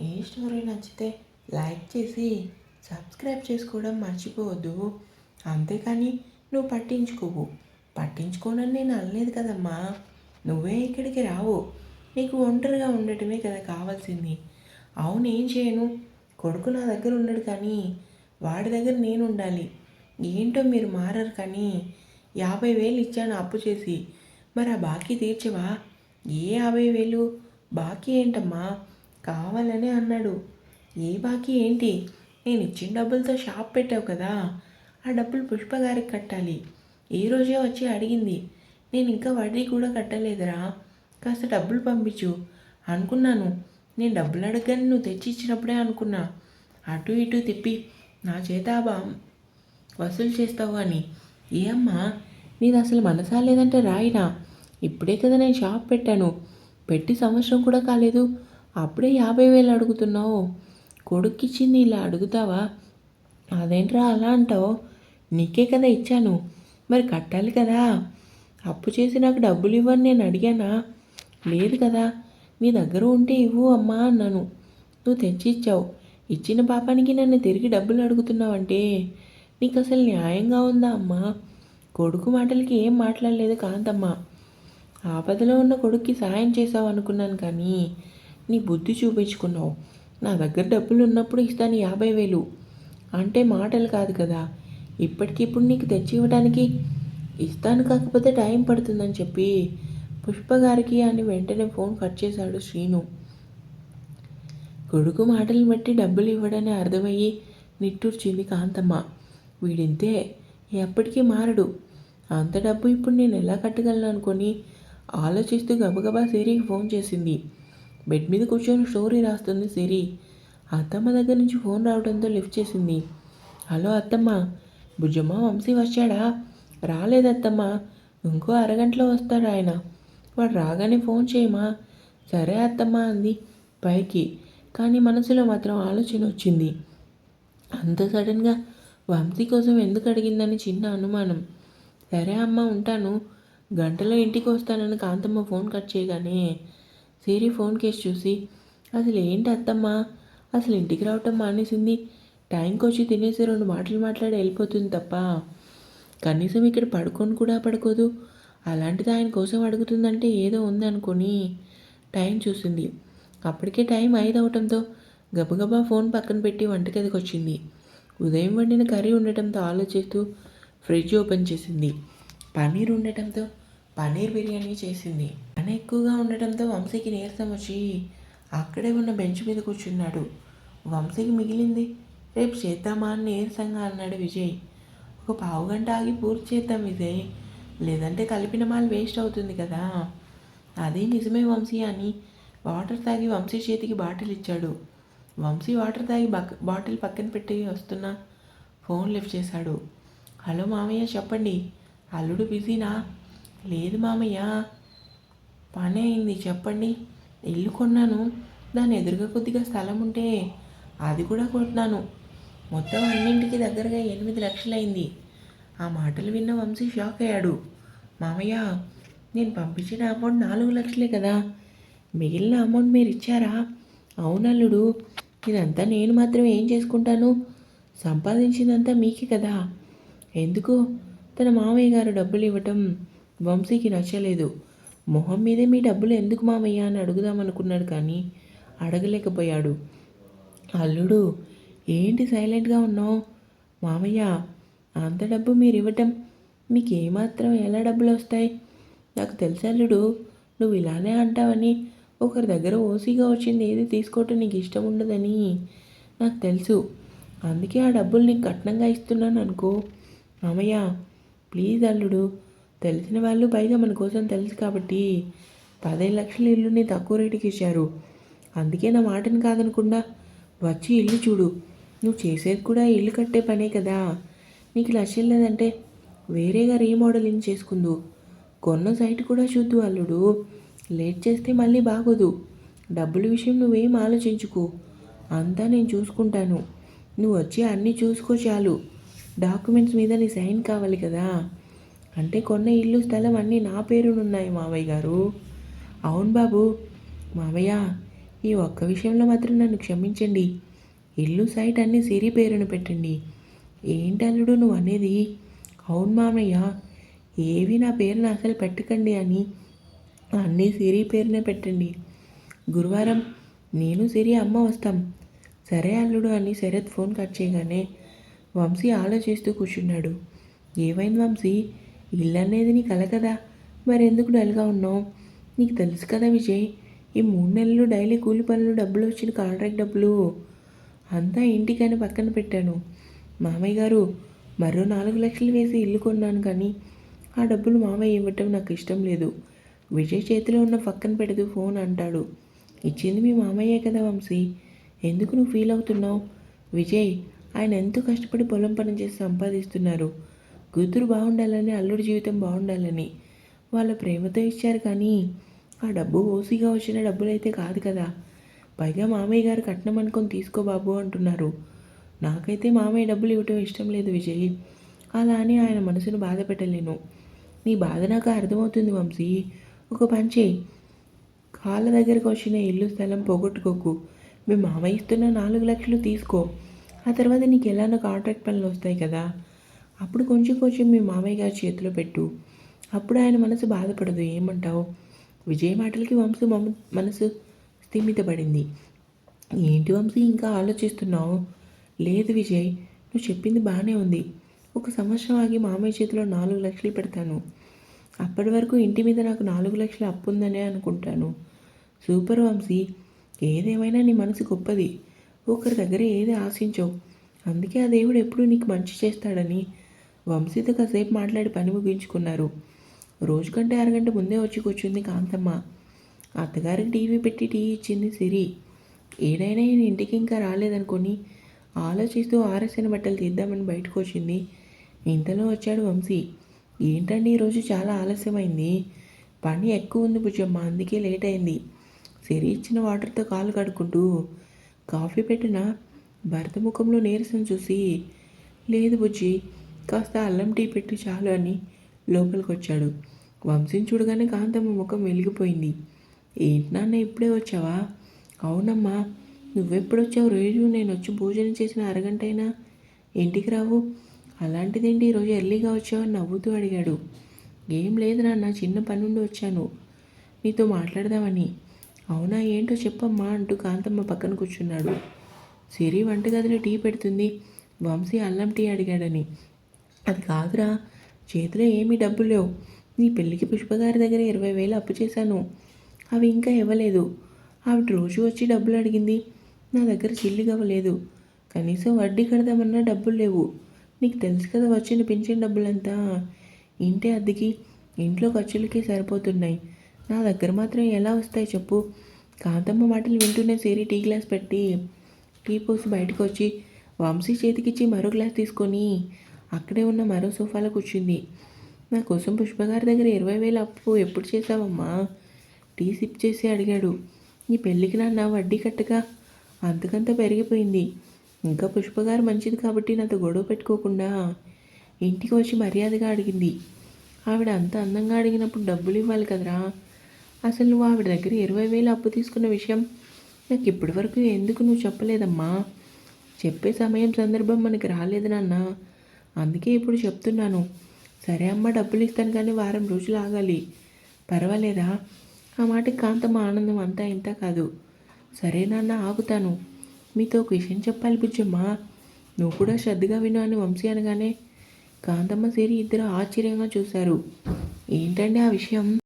ఈ స్టోరీ నచ్చితే లైక్ చేసి సబ్స్క్రైబ్ చేసుకోవడం మర్చిపోవద్దు. అంతేకాని నువ్వు పట్టించుకోవు పట్టించుకోనని నేను అనలేదు కదమ్మా. నువ్వే ఇక్కడికి రావు. నీకు ఒంటరిగా ఉండటమే కదా కావాల్సింది. అవును ఏం చేయను? కొడుకు నా దగ్గర ఉండడు కానీ వాడి దగ్గర నేను ఉండాలి. ఏంటో మీరు మారరు కానీ యాభై వేలు ఇచ్చాను అప్పు చేసి. మరి ఆ బాకీ తీర్చవా? ఏ యాభై వేలు? బాకీ ఏంటమ్మా? కావాలనే అన్నాడు. ఏ బాకీ ఏంటి? నేను ఇచ్చిన డబ్బులతో షాప్ పెట్టావు కదా ఆ డబ్బులు పుష్ప గారికి కట్టాలి. ఈ రోజే వచ్చి అడిగింది. నేను ఇంకా వడ్డీ కూడా కట్టలేదురా. కాస్త డబ్బులు పంపించు. అనుకున్నాను. నేను డబ్బులు అడగని నువ్వు తెచ్చి ఇచ్చినప్పుడే అనుకున్నా. అటు ఇటు తిప్పి నా చేత బా వసూలు చేస్తావు అని. ఏ అమ్మా నీది అసలు మనసా లేదంటే రాయినా? ఇప్పుడే కదా నేను షాప్ పెట్టాను. పెట్టి సంవత్సరం కూడా కాలేదు. అప్పుడే యాభై వేలు అడుగుతున్నావు. కొడుక్కిచ్చింది ఇలా అడుగుతావా? అదేంట్రా అలా అంటావు? నీకే కదా ఇచ్చాను. మరి కట్టాలి కదా. అప్పు చేసి నాకు డబ్బులు ఇవ్వని నేను అడిగానా? లేదు కదా. నీ దగ్గర ఉంటే ఇవ్వు అమ్మా అన్నాను. నువ్వు తెచ్చి ఇచ్చావు. ఇచ్చిన పాపానికి నన్ను తిరిగి డబ్బులు అడుగుతున్నావంటే నీకు అసలు న్యాయంగా ఉందా అమ్మా? కొడుకు మాటలకి ఏం మాట్లాడలేదు కాంతమ్మ. ఆపదలో ఉన్న కొడుక్కి సాయం చేసావు అనుకున్నాను కానీ నీ బుద్ధి చూపించుకున్నావు. నా దగ్గర డబ్బులు ఉన్నప్పుడు ఇస్తాను యాభై వేలు. అంటే మాటలు కాదు కదా. ఇప్పటికిప్పుడు నీకు తెచ్చి ఇవ్వడానికి ఇస్తాను కాకపోతే టైం పడుతుందని చెప్పి పుష్ప గారికి అని వెంటనే ఫోన్ కట్ చేశాడు శ్రీను. కొడుకు మాటలు బట్టి డబ్బులు ఇవ్వడని అర్థమయ్యి నిట్టూర్చింది కాంతమ్మ. వీడింతే ఎప్పటికీ మారడు. అంత డబ్బు ఇప్పుడు నేను ఎలా కట్టగలను అనుకొని ఆలోచిస్తూ గబగబా సిరికి ఫోన్ చేసింది. బెడ్ మీద కూర్చొని స్టోరీ రాస్తుంది సిరి. అత్తమ్మ దగ్గర నుంచి ఫోన్ రావడంతో లిఫ్ట్ చేసింది. హలో అత్తమ్మ భుజమ్మ వంశీ వచ్చాడా? రాలేదత్తమ్మ ఇంకో అరగంటలో వస్తాడు ఆయన. వాడు రాగానే ఫోన్ చేయమా? సరే అత్తమ్మ అంది. పైకి. కానీ మనసులో మాత్రం ఆలోచన వచ్చింది. అంత సడన్గా వంశీ కోసం ఎందుకు అడిగిందని చిన్న అనుమానం. సరే అమ్మ ఉంటాను గంటలో ఇంటికి వస్తానని కాంతమ్మ ఫోన్ కట్ చేయగానే సిరి ఫోన్ కేసు చూసి అసలు ఏంటి అత్తమ్మ? అసలు ఇంటికి రావటం మానేసింది. టైంకి వచ్చి తినేసి రెండు మాటలు మాట్లాడి వెళ్ళిపోతుంది తప్ప. కనీసం ఇక్కడ పడుకొని కూడా పడుకోదు. అలాంటిది ఆయన కోసం అడుగుతుందంటే ఏదో ఉందనుకొని టైం చూసింది. అప్పటికే టైం ఐదు అవటంతో గబగబా ఫోన్ పక్కన పెట్టి వంటగదికి వచ్చింది. ఉదయం వండిన కర్రీ ఉండటంతో ఆలోచిస్తూ ఫ్రిడ్జ్ ఓపెన్ చేసింది. పన్నీర్ ఉండటంతో పన్నీర్ బిర్యానీ చేసింది. పని ఎక్కువగా ఉండటంతో వంశీకి నీరసం వచ్చి అక్కడే ఉన్న బెంచ్ మీద కూర్చున్నాడు. వంశీకి మిగిలింది రేపు చేద్దామా అని నీరసంగా అన్నాడు విజయ్. ఒక పావు గంట ఆగి పూర్తి చేద్దాం విజయ్. లేదంటే కలిపిన మాల్ వేస్ట్ అవుతుంది కదా. అదే నిజమే వంశీ అని వాటర్ తాగి వంశీ చేతికి బాటిల్ ఇచ్చాడు. వంశీ వాటర్ తాగి బక్ బాటిల్ పక్కన పెట్టి వస్తున్నా ఫోన్ లిఫ్ట్ చేశాడు. హలో మామయ్య చెప్పండి. అల్లుడు బిజీనా? లేదు మామయ్య. పని అయింది చెప్పండి. ఇల్లు కొన్నాను. దాని ఎదురుగా కొద్దిగా స్థలం ఉంటే అది కూడా కొట్టినాను మొత్తం అన్నింటికి దగ్గరగా ఎనిమిది లక్షలైంది. ఆ మాటలు విన్న వంశీ షాక్ అయ్యాడు. మామయ్య నేను పంపించిన అమౌంట్ నాలుగు లక్షలే కదా. మిగిలిన అమౌంట్ మీరు ఇచ్చారా అవునల్లుడు ఇదంతా నేను మాత్రం ఏం చేసుకుంటాను? సంపాదించిందంతా మీకే కదా. ఎందుకు? తన మామయ్య గారు డబ్బులు ఇవ్వటం వంశీకి నచ్చలేదు. మొహం మీదే మీ డబ్బులు ఎందుకు మామయ్య అని అడుగుదామనుకున్నాడు కానీ అడగలేకపోయాడు. అల్లుడు ఏంటి సైలెంట్గా ఉన్నావు? మామయ్య అంత డబ్బు మీరు ఇవ్వటం మీకు ఏమాత్రం ఎలా డబ్బులు వస్తాయి నాకు తెలుసు అల్లుడు నువ్వు ఇలానే అంటావని. ఒకరి దగ్గర ఓసీగా వచ్చింది ఏది తీసుకోవటం నీకు ఇష్టం ఉండదని నాకు తెలుసు. అందుకే ఆ డబ్బులు నీకు కట్నంగా ఇస్తున్నాను అనుకో. మామయ్య ప్లీజ్ అల్లుడు తెలిసిన వాళ్ళు పైగా మన కోసం తెలుసు కాబట్టి పదహైదు లక్షల ఇల్లుని తక్కువ రేటుకి ఇచ్చారు. అందుకే నా మాటను కాదనకుండా వచ్చి ఇల్లు చూడు. నువ్వు చేసేది కూడా ఇల్లు కట్టే పనే కదా. నీకు లక్ష్యం లేదంటే వేరేగా రీమోడలింగ్ చేసుకుందు. కొన్న సైట్ కూడా చూద్దు అల్లుడు. లేట్ చేస్తే మళ్ళీ బాగోదు. డబ్బుల విషయం నువ్వేం ఆలోచించుకో. అంతా నేను చూసుకుంటాను. నువ్వు వచ్చి అన్నీ చూసుకో చాలు. డాక్యుమెంట్స్ మీద నీ సైన్ కావాలి కదా. అంటే కొన్న ఇల్లు స్థలం అన్నీ నా పేరునున్నాయి మావయ్య గారు. అవును బాబు. మావయ్య ఈ ఒక్క విషయంలో మాత్రం నన్ను క్షమించండి. ఇల్లు సైట్ అన్నీ సిరి పేరును పెట్టండి. ఏంటి అల్లుడు నువ్వు అనేది? అవును మామయ్య ఏవి నా పేరును అసలు పెట్టకండి అని అన్నీ సిరి పేరునే పెట్టండి. గురువారం నేను సిరి అమ్మ వస్తాం. సరే అల్లుడు అని శరత్ ఫోన్ కట్ చేయగానే వంశీ ఆలోచిస్తూ కూర్చున్నాడు. ఏమైంది వంశీ? ఇల్లు అనేది నీ కల కదా. మరెందుకు డల్గా ఉన్నావు? నీకు తెలుసు కదా విజయ్ ఈ మూడు నెలలు డైలీ కూలి పనులు డబ్బులు వచ్చిన కాంట్రాక్ట్ డబ్బులు. అంతా ఇంటికని పక్కన పెట్టాను. మామయ్య గారు మరో నాలుగు లక్షలు వేసి ఇల్లు కొన్నాను కానీ ఆ డబ్బులు మామయ్య ఇవ్వటం నాకు ఇష్టం లేదు. విజయ్ చేతిలో ఉన్న పక్కన పెడదు ఫోన్ అంటాడు. ఇచ్చింది మీ మామయ్యే కదా వంశీ. ఎందుకు నువ్వు ఫీల్ అవుతున్నావు? విజయ్ ఆయన ఎంతో కష్టపడి పొలం పని చేసి సంపాదిస్తున్నారు. కూతురు బాగుండాలని అల్లుడి జీవితం బాగుండాలని వాళ్ళ ప్రేమతో ఇచ్చారు కానీ ఆ డబ్బు ఓసీగా వచ్చిన డబ్బులైతే కాదు కదా. పైగా మామయ్య గారు కట్నం అనుకొని తీసుకో బాబు అంటున్నారు. నాకైతే మామయ్య డబ్బులు ఇవ్వటం ఇష్టం లేదు విజయ్. అలా అని ఆయన మనసును బాధ పెట్టలేను. నీ బాధ నాకు అర్థమవుతుంది వంశీ. ఒక పని చేయి. కాళ్ళ దగ్గరకు వచ్చిన ఇల్లు స్థలం పోగొట్టుకోకు. మీ మామయ్య ఇస్తున్న నాలుగు లక్షలు తీసుకో. ఆ తర్వాత నీకు ఎలానో కాంట్రాక్ట్ పనులు వస్తాయి కదా. అప్పుడు కొంచెం కొంచెం మీ మామయ్య గారి చేతిలో పెట్టు. అప్పుడు ఆయన మనసు బాధపడదు. ఏమంటావు? విజయ్ మాటలకి వంశీ మనసు స్థిమితపడింది. ఏంటి వంశీ ఇంకా ఆలోచిస్తున్నావు? లేదు విజయ్ నువ్వు చెప్పింది బాగానే ఉంది. ఒక సంవత్సరం ఆగి మామయ్య చేతిలో నాలుగు లక్షలు పెడతాను. అప్పటి వరకు ఇంటి మీద నాకు నాలుగు లక్షలు అప్పు ఉందనే అనుకుంటాను. సూపర్ వంశీ ఏదేమైనా నీ మనసు గొప్పది. ఒకరి దగ్గర ఏది ఆశించవు. అందుకే ఆ దేవుడు ఎప్పుడు నీకు మంచి చేస్తాడని వంశీతో కాసేపు మాట్లాడి పని ముగించుకున్నారు. రోజు కంటే అరగంట ముందే వచ్చి కూర్చుంది కాంతమ్మ. అత్తగారికి టీవీ పెట్టి టీ ఇచ్చింది సిరి. ఏదైనా ఈయన ఇంటికి ఇంకా రాలేదనుకొని ఆలోచిస్తూ ఆరసిన బట్టలు తీద్దామని బయటకు వచ్చింది. ఇంతలో వచ్చాడు వంశీ. ఏంటండి ఈరోజు చాలా ఆలస్యమైంది? పని ఎక్కువ ఉంది బుజ్జమ్మ అందుకే లేట్ అయింది. సిరి ఇచ్చిన వాటర్తో కాలు కడుక్కుంటూ కాఫీ పెట్టిన భర్త ముఖంలో నీరసం చూసి లేదు బుజ్జి కాస్త అల్లం టీ పెట్టి చాలు అని లోపలికి వచ్చాడు వంశీని చూడగానే కాంతమ్మ ముఖం వెలిగిపోయింది. ఏంటి నాన్న ఇప్పుడే వచ్చావా? అవునమ్మా నువ్వెప్పుడు వచ్చావు రోజు నేను వచ్చి భోజనం చేసిన అరగంట అయినా ఇంటికి రావు? అలాంటిదేంటి? ఈరోజు ఎర్లీగా వచ్చావని నవ్వుతూ అడిగాడు. ఏం లేదు నాన్న చిన్న పని నుండి వచ్చాను. నీతో మాట్లాడదామని. అవునా ఏంటో చెప్పమ్మా అంటూ కాంతమ్మ పక్కన కూర్చున్నాడు. సిరి వంటగదిలో టీ పెడుతుంది. వంశీ అల్లం టీ అడిగాడని. అది కాదురా చేతిలో ఏమీ డబ్బులు లేవు. నీ పెళ్ళికి పుష్పగారి దగ్గర ఇరవై వేలు అప్పు చేశాను. అవి ఇంకా ఇవ్వలేదు. ఆవిడ రోజు వచ్చి డబ్బులు అడిగింది. నా దగ్గర చిల్లిగవ్వలేదు కనీసం వడ్డీ కడదామన్నా డబ్బులు లేవు. నీకు తెలుసు కదా వచ్చిన పెంచిన డబ్బులంతా? ఇంటి అద్దెకి ఇంట్లో ఖర్చులకి సరిపోతున్నాయి. నా దగ్గర మాత్రం ఎలా వస్తాయి చెప్పు? కాంతమ్మ మాటలు వింటూనే సేరి టీ గ్లాస్ పెట్టి టీ పోసి బయటకు వచ్చి వంశీ చేతికిచ్చి మరో గ్లాస్ తీసుకొని అక్కడే ఉన్న మరో సోఫాలో కూర్చుంది. నా కోసం పుష్పగారి దగ్గర ఇరవై వేలు అప్పు ఎప్పుడు చేసావమ్మా టీ సిప్ చేసి అడిగాడు. నీ పెళ్ళికి నాన్న వడ్డీ కట్టగా అంతకంత పెరిగిపోయింది. ఇంకా పుష్పగారు మంచిది కాబట్టి నాతో గొడవ పెట్టుకోకుండా ఇంటికి వచ్చి మర్యాదగా అడిగింది. ఆవిడ అంత అందంగా అడిగినప్పుడు డబ్బులు ఇవ్వాలి కదరా? అసలు నువ్వు ఆవిడ దగ్గర ఇరవై వేలు అప్పు తీసుకున్న విషయం నాకు ఇప్పటి వరకు ఎందుకు నువ్వు చెప్పలేదమ్మా? చెప్పే సమయం సందర్భం మనకి రాలేదు నాన్న. అందుకే ఇప్పుడు చెప్తున్నాను. సరే అమ్మ డబ్బులు ఇస్తాను కానీ వారం రోజులు ఆగాలి. పర్వాలేదా? ఆ మాటకి కాంతమ్మ ఆనందం అంతా ఇంత కాదు. సరే నాన్న ఆగుతాను. మీతో ఒక విషయం చెప్పాలి బుజ్జమ్మ. నువ్వు కూడా శ్రద్ధగా విను అని వంశీ అనగానే కాంతమ్మ సేరి ఇద్దరు ఆశ్చర్యంగా చూశారు. ఏంటండి ఆ విషయం?